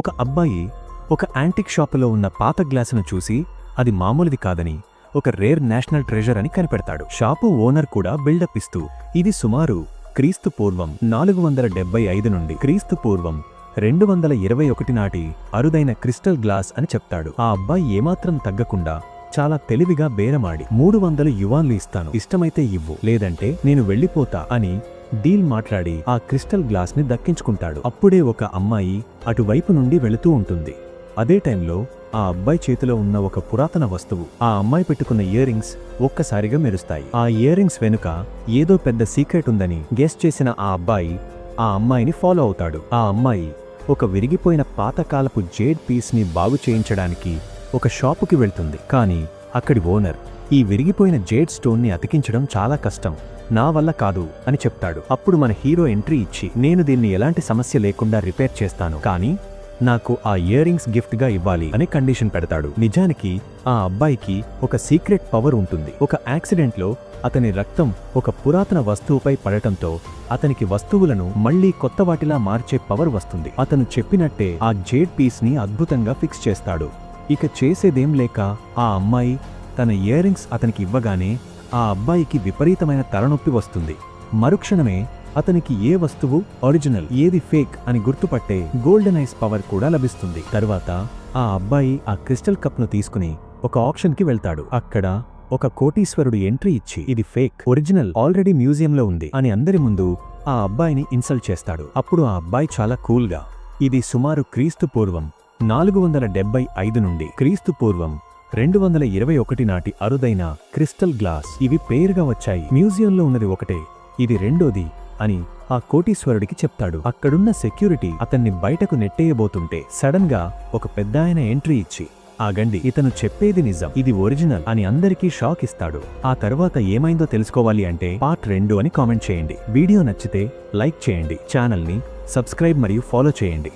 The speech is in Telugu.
ఒక అబ్బాయి ఒక యాంటిక్ షాపులో ఉన్న పాత గ్లాసును చూసి అది మామూలుది కాదని ఒక రేర్ నేషనల్ ట్రెజర్ అని కనిపెడతాడు. షాపు ఓనర్ కూడా బిల్డప్ ఇస్తూ ఇది సుమారు క్రీస్తు పూర్వం నాలుగు వందల డెబ్బై ఐదు నుండి క్రీస్తు పూర్వం రెండు వందల ఇరవై ఒకటి నాటి అరుదైన క్రిస్టల్ గ్లాస్ అని చెప్తాడు. ఆ అబ్బాయి ఏమాత్రం తగ్గకుండా చాలా తెలివిగా బేరమాడి మూడు వందలు యువాన్లు ఇస్తాను ఇష్టమైతే ఇవ్వు లేదంటే నేను వెళ్ళిపోతా అని డీల్ మాట్లాడి ఆ క్రిస్టల్ గ్లాస్ని దక్కించుకుంటాడు. అప్పుడే ఒక అమ్మాయి అటువైపు నుండి వెళుతూ ఉంటుంది. అదే టైంలో ఆ అబ్బాయి చేతిలో ఉన్న ఒక పురాతన వస్తువు ఆ అమ్మాయి పెట్టుకున్న ఇయరింగ్స్ ఒక్కసారిగా మెరుస్తాయి. ఆ ఇయరింగ్స్ వెనుక ఏదో పెద్ద సీక్రెట్ ఉందని గెస్ చేసిన ఆ అబ్బాయి ఆ అమ్మాయిని ఫాలో అవుతాడు. ఆ అమ్మాయి ఒక విరిగిపోయిన పాతకాలపు జేడ్ పీస్ని బాగు చేయించడానికి ఒక షాపుకి వెళ్తుంది. కానీ అక్కడి ఓనర్ ఈ విరిగిపోయిన జేడ్ స్టోన్ని అతికించడం చాలా కష్టం. నా వల్ల కాదు అని చెప్తాడు. అప్పుడు మన హీరో ఎంట్రీ ఇచ్చి నేను దీన్ని ఎలాంటి సమస్య లేకుండా రిపేర్ చేస్తాను. కానీ నాకు ఆ ఇయర్ రింగ్స్ ఇవ్వాలి అని కండిషన్ పెడతాడు. నిజానికి ఆ అబ్బాయికి ఒక సీక్రెట్ పవర్ ఉంటుంది. ఒక యాక్సిడెంట్లో అతని రక్తం ఒక పురాతన వస్తువుపై పడటంతో అతనికి వస్తువులను మళ్ళీ కొత్త వాటిలా మార్చే పవర్ వస్తుంది. అతను చెప్పినట్టే ఆ జేడ్ పీస్ని అద్భుతంగా ఫిక్స్ చేస్తాడు. ఇక చేసేదేం లేక ఆ అమ్మాయి తన ఇయర్ రింగ్స్ అతనికి ఇవ్వగానే ఆ అబ్బాయికి విపరీతమైన తలనొప్పి వస్తుంది. మరుక్షణమే అతనికి ఏ వస్తువు ఒరిజినల్ ఏది ఫేక్ అని గుర్తుపట్టే గోల్డెన్ ఐస్ పవర్ కూడా లభిస్తుంది. తరువాత ఆ అబ్బాయి ఆ క్రిస్టల్ కప్ను తీసుకుని ఒక ఆప్షన్కి వెళ్తాడు. అక్కడ ఒక కోటీశ్వరుడు ఎంట్రీ ఇచ్చి ఇది ఫేక్ ఒరిజినల్ ఆల్రెడీ మ్యూజియంలో ఉంది అని అందరి ముందు ఆ అబ్బాయిని ఇన్సల్ట్ చేస్తాడు. అప్పుడు ఆ అబ్బాయి చాలా కూల్గా ఇది సుమారు క్రీస్తు పూర్వం నాలుగు వందల డెబ్బై ఐదు నుండి క్రీస్తు పూర్వం రెండు వందల ఇరవై ఒకటి నాటి అరుదైన క్రిస్టల్ గ్లాస్ ఇవి పేరుగా వచ్చాయి. మ్యూజియంలో ఉన్నది ఒకటే ఇది రెండోది అని ఆ కోటీశ్వరుడికి చెప్తాడు. అక్కడున్న సెక్యూరిటీ అతన్ని బయటకు నెట్టేయబోతుంటే సడన్గా ఒక పెద్దాయన ఎంట్రీ ఇచ్చి ఆగండి ఇతను చెప్పేది నిజం ఇది ఒరిజినల్ అని అందరికీ షాక్ ఇస్తాడు. ఆ తర్వాత ఏమైందో తెలుసుకోవాలి అంటే పార్ట్ రెండు అని కామెంట్ చేయండి. వీడియో నచ్చితే లైక్ చేయండి ఛానల్ని సబ్స్క్రైబ్ మరియు ఫాలో చేయండి.